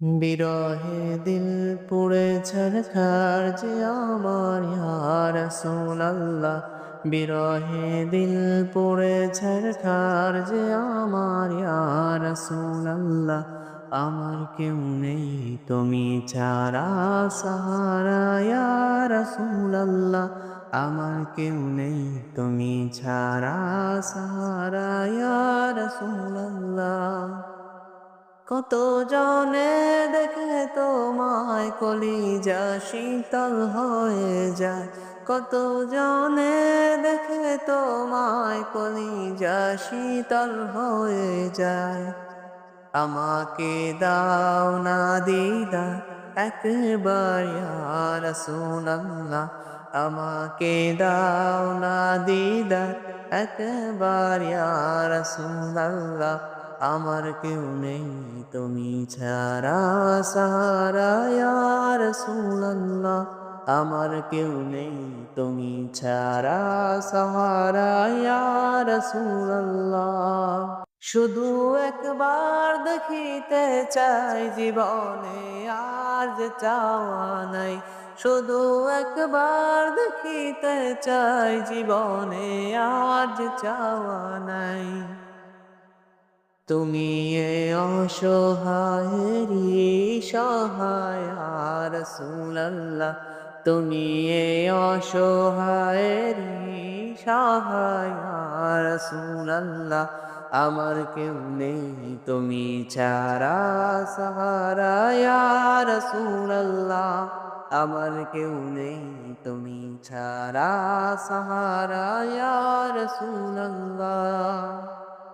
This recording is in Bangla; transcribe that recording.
বিরহে দিল পুড়ে ঝরখার যে আমার ইয়ার বিরহে দিল পুড়ে ঝরখার যে আমার ইয়ার সোনাল্লাহ। আমার কেউ নেই তুমি ছাড়া সাহারা ইয়ার সোনাল্লাহ। আমার কেউ নেই তুমি ছাড়া সাহারা ইয়ার সোনাল্লাহ। কত জনে দেখে তোমায় কলিজা শীতল হয়ে যায়? কত জনে দেখে তোমায় কলিজা শীতল হয়ে যায়? আমাকে দাও না দিদা, একবার রসুল্লাহ আমাকে দাও না দিদা, একবার রসুল্লাহ আমার কেউ নেই, তুমি ছাড়া সাহারা ইয়ার সুল্লাহ আমার কেউ নেই, তুমি ছাড়া সাহারা ইয়ার সুল্লাহ শুধু একবার দেখিতে চাই জীবনে আর যে চাওয়া নাই। শুধু একবার দেখিতে চাই জীবনে আর যে চাওয়া নাই। তুমি এ অসহায়েরই সহায়, আর সুল্লাহ তুমি এ অসহায়েরই সহায়, আর সুল্লাহ আমার কেউ নেই, তুমি ছাড়া সাহারা, আর সুল্লাহ আমার কেউ নেই, তুমি ছাড়া সাহারা, আর সুল্লাহ